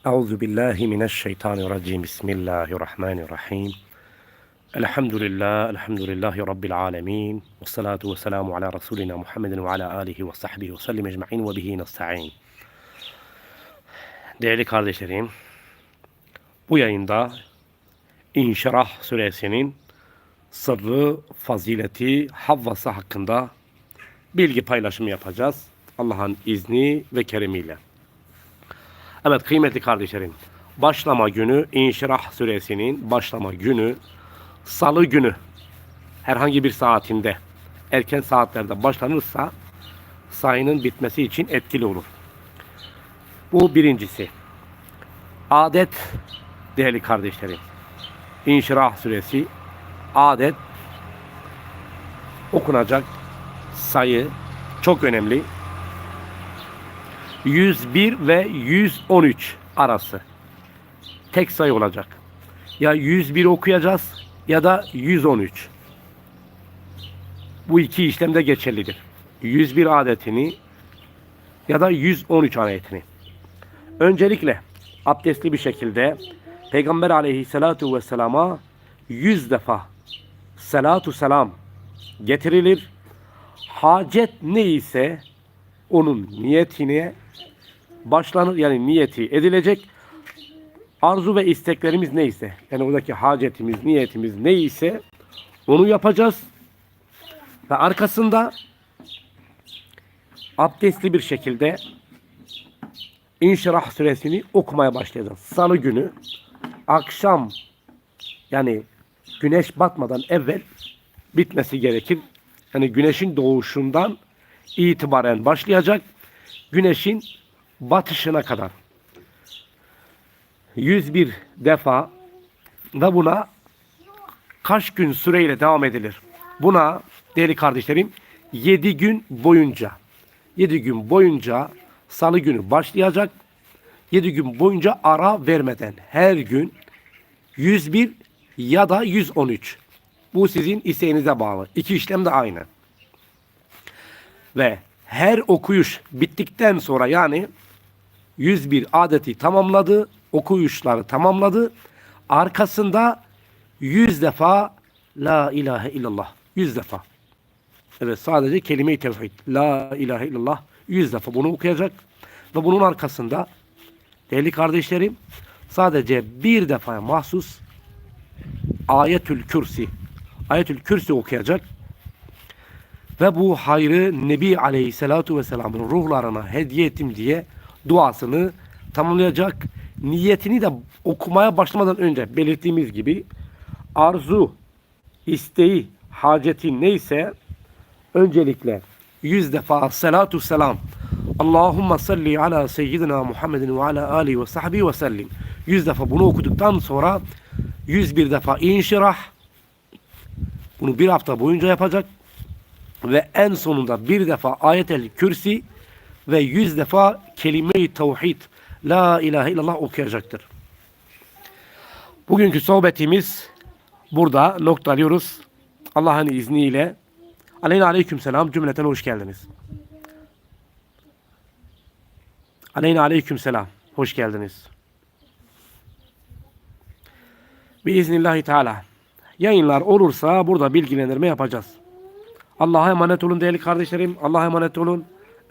Euzu billahi mineşşeytanirracim. Bismillahirrahmanirrahim. Elhamdülillah, elhamdülillahi rabbil alamin. Ves salatu vesselamu ala rasulina Muhammedin ve ala alihi ve sahbihi ve sellim ecmaîn ve bihi nestaîn. Değerli kardeşlerim, bu yayında İnşirah suresinin sırrı, fazileti, havvası hakkında bilgi paylaşımı yapacağız. Allah'ın izni ve keremiyle. Evet kıymetli kardeşlerim, başlama günü İnşirah suresinin başlama günü salı günü herhangi bir saatinde erken saatlerde başlanırsa sayının bitmesi için etkili olur. Bu birincisi. Adet değerli kardeşlerim. İnşirah suresi adet okunacak sayı çok önemli. 101 ve 113 arası. Tek sayı olacak. Ya 101 okuyacağız ya da 113. Bu iki işlemde geçerlidir. 101 adetini ya da 113 ayetini. Öncelikle abdestli bir şekilde Peygamber aleyhissalatu vesselama 100 defa salatu selam getirilir. Hacet neyse onun niyetine başlanır yani niyeti edilecek. Arzu ve isteklerimiz neyse yani oradaki hacetimiz, niyetimiz neyse onu yapacağız. Ve arkasında abdestli bir şekilde İnşirah suresini okumaya başlayacağız. Salı günü akşam yani güneş batmadan evvel bitmesi gerekir. Yani güneşin doğuşundan itibaren başlayacak. Güneşin batışına kadar. 101 defa ve buna kaç gün süreyle devam edilir? Buna değerli kardeşlerim 7 gün boyunca 7 gün boyunca salı günü başlayacak. 7 gün boyunca ara vermeden her gün 101 ya da 113. Bu sizin isteğinize bağlı. İki işlem de aynı. Ve her okuyuş bittikten sonra yani 101 adeti tamamladı, okuyuşları tamamladı. Arkasında 100 defa La ilahe illallah. 100 defa. Evet sadece kelime-i tevhid. La ilahe illallah 100 defa bunu okuyacak. Ve bunun arkasında değerli kardeşlerim sadece bir defaya mahsus Ayetül Kürsi. Ayetül Kürsi okuyacak. Ve bu hayrı Nebi Aleyhisselatu Vesselam'ın ruhlarına hediye ettim diye duasını tamamlayacak. Niyetini de okumaya başlamadan önce belirttiğimiz gibi arzu, isteği, haceti neyse öncelikle yüz defa salatu selam Allahumma salli ala seyyidina Muhammedin ve ala alihi ve sahbihi ve sellim. Yüz defa bunu okuduktan sonra yüz bir defa inşirah bunu bir hafta boyunca yapacak ve en sonunda bir defa ayetel kürsi ve yüz defa kelime-i tevhid la ilahe illallah okuyacaktır. Bugünkü sohbetimiz burada noktalıyoruz. Allah'ın izniyle. Aleyna aleyküm selam cümleten hoş geldiniz. Aleyna aleyküm selam. Hoş geldiniz. Biiznillahü Teala. Yayınlar olursa burada bilgilendirme yapacağız. Allah'a emanet olun değerli kardeşlerim. Allah'a emanet olun.